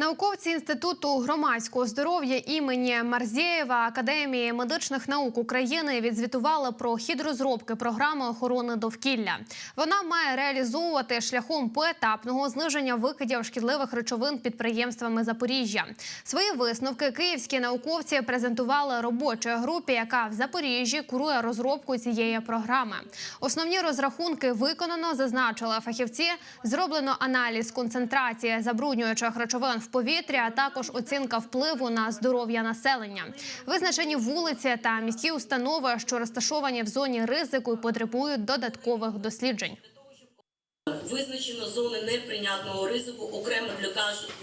Науковці інституту громадського здоров'я імені Марзєєва Академії медичних наук України відзвітували про хід розробки програми охорони довкілля. Вона має реалізовувати шляхом поетапного зниження викидів шкідливих речовин підприємствами Запоріжжя. Свої висновки київські науковці презентували робочій групі, яка в Запоріжжі курує розробку цієї програми. Основні розрахунки виконано, зазначили фахівці. Зроблено аналіз концентрації забруднюючих речовин в повітрі, а також оцінка впливу на здоров'я населення. Визначені вулиці та міські установи, що розташовані в зоні ризику, потребують додаткових досліджень. Визначено зони неприйнятного ризику окремо для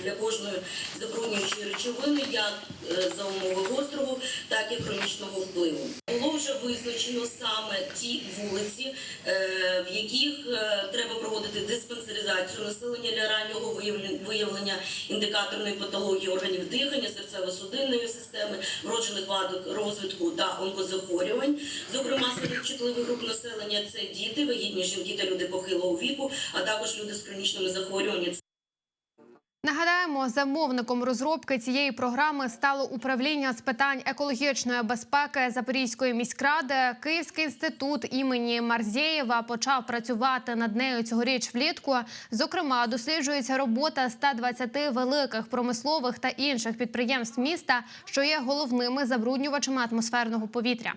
для кожної забруднюючої речовини, як е, за умови гострого, так і хронічного впливу. Вже визначено саме ті вулиці, е, в яких е, треба проводити диспансеризацію населення для раннього виявлення- індикаторної патології органів дихання, серцево-судинної системи, вроджених вад розвитку та онкозахворювань. Зокрема, серед чутливих груп населення це діти, вагітні жінки та люди похилого віку, а також люди з хронічними захворюваннями. Нагадаємо, замовником розробки цієї програми стало управління з питань екологічної безпеки Запорізької міськради. Київський інститут імені Марзєєва почав працювати над нею цьогоріч влітку. Зокрема, досліджується робота 120 великих промислових та інших підприємств міста, що є головними забруднювачами атмосферного повітря.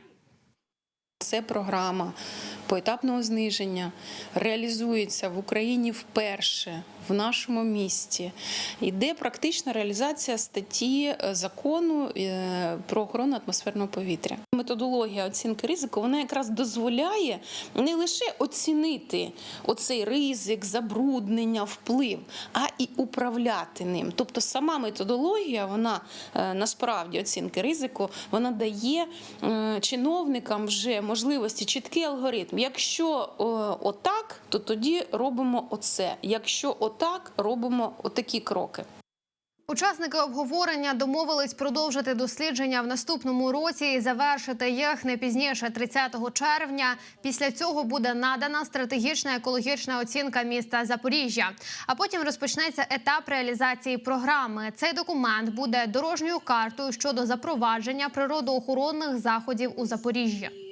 Це програма поетапного зниження реалізується в Україні вперше в нашому місті. Йде практична реалізація статті е, закону е, про охорону атмосферного повітря. Методологія оцінки ризику вона якраз дозволяє не лише оцінити оцей ризик, забруднення, вплив, а і управляти ним. Тобто сама методологія, вона е, насправді оцінки ризику, вона дає чиновникам вже можливості чіткий алгоритм. Якщо е, отак, то тоді робимо оце. Якщо отак, робимо отакі кроки. Учасники обговорення домовились продовжити дослідження в наступному році і завершити їх не пізніше 30 червня. Після цього буде надана стратегічна екологічна оцінка міста Запоріжжя. А потім розпочнеться етап реалізації програми. Цей документ буде дорожньою картою щодо запровадження природоохоронних заходів у Запоріжжі.